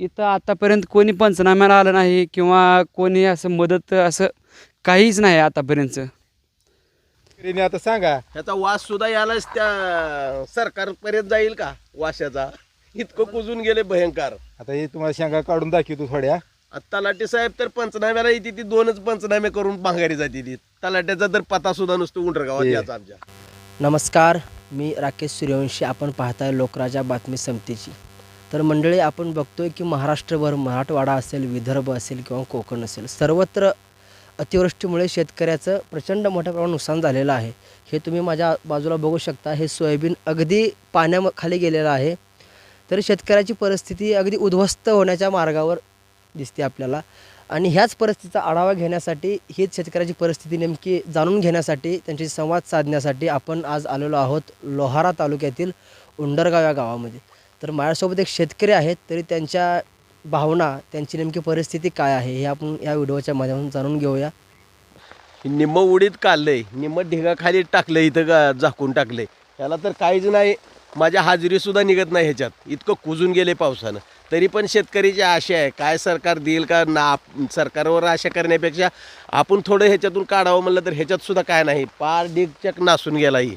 इथं आतापर्यंत कोणी पंचनाम्याला आलं नाही किंवा कोणी असं मदत असं काहीच नाही शेतकऱ्यांनी आता सांगा. ह्याचा वास सुद्धा यालाच त्या सरकारपर्यंत जाईल का वाशाचा? इतकं कुजून गेले भयंकर. आता हे तुम्हाला शेंगा काढून दाखवतो थोड्या. आता तलाठी साहेब तर पंचनाम्याला येते ती दोनच पंचनामे करून भांगारी जाते ती तलाट्याचा तर पता सुद्धा नसतो उंडरगावात हे. याचा आमच्या. नमस्कार मी राकेश सूर्यवंशी. आपण पाहताय लोकराजा बातमी समितीची. तर मंडळी आपण बघतोय की महाराष्ट्रभर मराठवाडा असेल विदर्भ असेल किंवा कोकण असेल सर्वत्र अतिवृष्टीमुळे शेतकऱ्याचं प्रचंड मोठ्या प्रमाणात नुकसान झालेलं आहे. हे तुम्ही माझ्या बाजूला बघू शकता. हे सोयाबीन अगदी पाण्याखाली गेलेलं आहे. तर शेतकऱ्याची परिस्थिती अगदी उद्ध्वस्त होण्याच्या मार्गावर दिसते आपल्याला. आणि ह्याच परिस्थितीचा आढावा घेण्यासाठी हीच शेतकऱ्याची परिस्थिती नेमकी जाणून घेण्यासाठी त्यांची संवाद साधण्यासाठी आपण आज आलेलो आहोत लोहारा तालुक्यातील उंडरगाव या गावामध्ये. तर माझ्यासोबत एक शेतकरी आहेत तरी त्यांच्या भावना त्यांची नेमकी परिस्थिती काय आहे हे आपण या व्हिडिओच्या माध्यमातून जाणून घेऊया. निम्म उडीत काढलंय निम्म ढिगाखाली टाकलं इथं का झाकून टाकलंय. याला तर काहीच नाही माझ्या हाजरीसुद्धा निघत नाही ह्याच्यात. इतकं कुजून गेले पावसानं. तरी पण शेतकरीची आशा आहे काय सरकार देईल का ना आप- सरकारवर आशा करण्यापेक्षा आपण थोडं ह्याच्यातून काढावं म्हणलं तर ह्याच्यातसुद्धा काय नाही पार डिगचक नासून गेलाही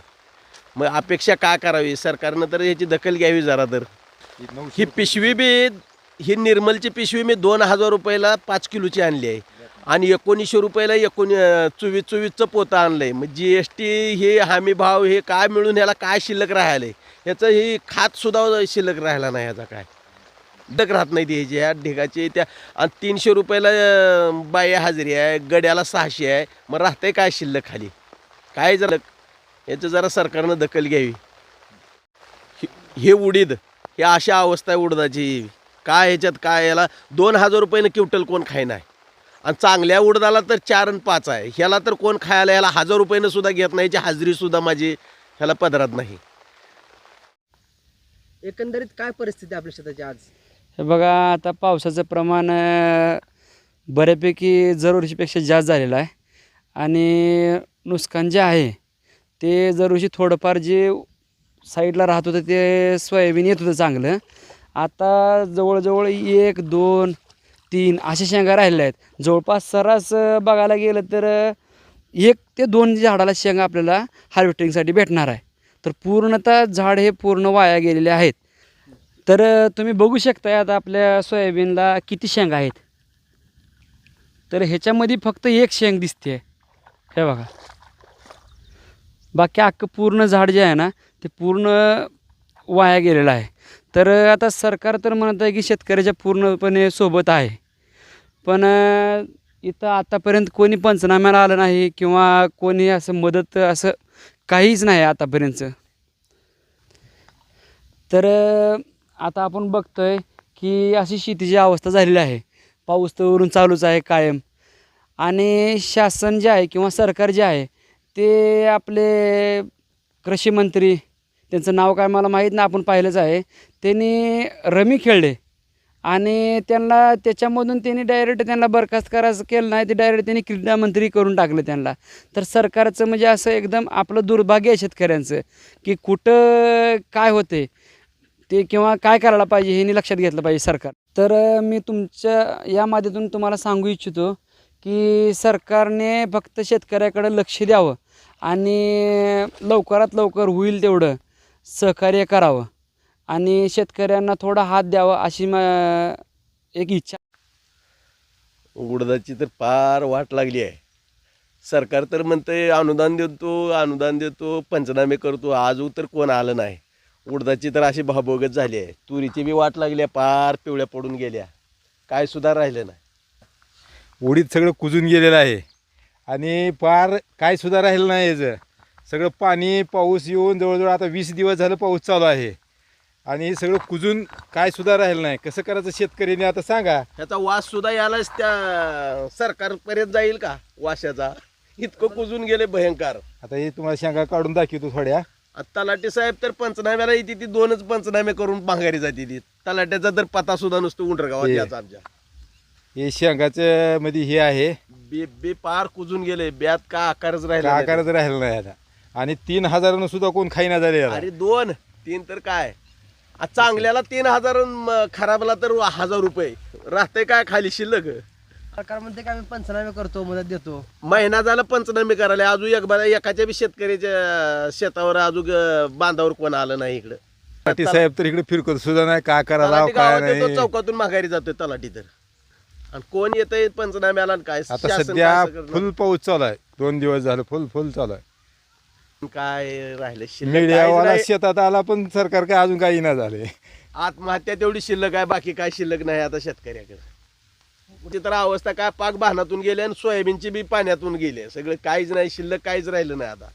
मग अपेक्षा का करावी? सरकारनं तर ह्याची दखल घ्यावी जरा तर. ही पिशवी बी ही निर्मलची पिशवी मी दोन हजार रुपयाला पाच किलोची आणली आहे. आणि एकोणीसशे रुपयाला एकोणी चोवीस चोवीसचं पोतं आणलं आहे मग जी एस टी हे हमी भाव हे काय मिळून ह्याला काय शिल्लक राहिलं आहे ह्याचं ही खातसुद्धा शिल्लक राहिला नाही ह्याचा काय? डक राहत नाही ती ह्या ढिगाची त्या आणि तीनशे रुपयाला बाया बाई हजेरी आहे गड्याला सहाशे आहे. मग राहतंय काय शिल्लक खाली? काय झालं? याचं जरा सरकारनं दखल घ्यावी. हे उडीद. हे अशा अवस्था आहे उडदाची. काय ह्याच्यात काय याला? दोन हजार रुपयानं क्विंटल कोण खाय नाही आणि चांगल्या उडदाला तर चार आणि पाच आहे. ह्याला तर कोण खायला याला हजार रुपयानं सुद्धा घेत नाही याची हाजरी सुद्धा माझी ह्याला पदरात नाही. एकंदरीत काय परिस्थिती आहे आपल्या शेताची आज? हे बघा आता पावसाचं प्रमाण अं, बऱ्यापैकी जरुरीपेक्षा जास्त झालेलं आहे. आणि नुकसान जे आहे ते जरुरी थोडंफार जे साईडला राहत होतं ते सोयाबीन येत होतं चांगलं. आता जवळजवळ एक दोन तीन अशा शेंगा राहिलेल्या आहेत. जवळपास सर्रास बघायला गेलं तर एक ते दोन झाडाला शेंगा आपल्याला हार्वेस्टिंगसाठी भेटणार आहे. तर पूर्णतः झाड हे पूर्ण वाया गेलेले आहेत. तर तुम्ही बघू शकता आता आपल्या सोयाबीनला किती शेंगा आहेत. तर ह्याच्यामध्ये फक्त एक शेंग दिसते हे बघा. बाकी अख्खं पूर्ण झाड जे आहे ना ते पूर्ण वाया गेलेलं आहे. तर आता सरकार तर म्हणत आहे की शेतकऱ्याच्या पूर्णपणे सोबत आहे. पण इथं आतापर्यंत कोणी पंचनाम्याला आलं नाही किंवा कोणी असं मदत असं काहीच नाही आतापर्यंतचं तर आता आपण बघतो आहे की अशी शेतीची अवस्था झालेली आहे. पाऊस तर वरून चालूच आहे कायम. आणि शासन जे आहे किंवा सरकार जे आहे ते आपले कृषी मंत्री त्यांचं नाव काय मला माहीत नाही आपण पाहिलंच आहे. त्यांनी रमी खेळले. आणि त्यांना त्याच्यामधून त्यांनी डायरेक्ट त्यांना बरखास्त करायचं केलं नाही ते डायरेक्ट त्यांनी क्रीडा मंत्री करून टाकलं त्यांना. तर सरकारचं म्हणजे असं एकदम आपलं दुर्भाग्य आहे शेतकऱ्यांचं की कुठं काय होते ते किंवा काय करायला पाहिजे हे लक्षात घेतलं पाहिजे सरकार. तर मी तुमच्या या माध्यमातून तुम्हाला सांगू इच्छितो की सरकारने फक्त शेतकऱ्याकडं लक्ष द्यावं आणि लवकरात लवकर होईल तेवढं. सहकार्य करावं आणि शेतकऱ्यांना थोडा हात द्यावा अशी मा एक इच्छा. उडदाची तर फार वाट लागली आहे. सरकार तर म्हणतंय अनुदान देतो अनुदान देतो पंचनामे करतो आज तर कोण आलं नाही. उडदाची तर अशी भाबोगत झाली आहे. तुरीची बी वाट लागली आहे पार पिवळ्या पडून गेल्या. काय सुद्धा राहिलं नाही. उडीद सगळं कुजून गेलेलं आहे. आणि पार काय सुद्धा राहिलं नाही याचं. सगळं पाणी पाऊस येऊन जवळजवळ आता वीस दिवस झालं पाऊस चालू आहे. आणि हे सगळं कुजून काय सुद्धा राहिलं नाही. कसं करायचं शेतकऱ्यांनी आता सांगा. ह्याचा वास सुद्धा यालाच त्या सरकारपर्यंत जाईल का वाशाचा? इतकं कुजून गेले भयंकर. आता हे तुम्हाला शेंगा काढून दाखवतो थोड्या. आता तलाठी साहेब तर पंचनाम्याला येते ती दोनच पंचनामे करून भांगारी जाते ती. तलाट्याचा तर पता सुद्धा नसतो उंडरगावात हे. याचा आमच्या. हे शेंगाचं मध्ये हे आहे. बे बे पार कुजून गेले ब्यात का आकारच राहिला नाही. आकारच राहिलं नाही आता. आणि तीन हजारानं सुद्धा कोण खाईना झाले याला अरे दोन. तीन तर काय? आ, चांगल्याला तीन हजार अन म- खराबला तर हजार रुपये. राहते काय खाली शिल्लक? सरकार म्हणते की आम्ही पंचनामे करतो मदत देतो. महिना झाला पंचनामे करायला. अजून एक बारा एकाच्या बी शेतकऱ्याच्या शेतावर अजून अं, बांधावर कोण आलं नाही इकडं. पाटील साहेब तर इकडे फिरकत सुद्धा नाही. काय करायला तलाठी काय गावात येतो नाही. चौकातून माघारी जातोय तलाठी तर. आणि कोण येतंय पंचनाम्याला आणि काय? आता शासन सध्या काय असं करणार? फुल पाऊस चालू आहे. दोन दिवस झालं फुल फुल चालू आहे. काय राहिलं? शिल्लक काहीच मीडियावाला नाही. शेतात आला पण सरकार काय अजून काही ना झाले. आत्महत्या तेवढी शिल्लक आहे बाकी काय शिल्लक नाही आता शेतकऱ्याकडे. ती तर अवस्था काय पाक भानातून गेले आणि सोयाबीनची बी पाण्यातून गेले. सगळं काहीच नाही शिल्लक काहीच राहिलं नाही आता.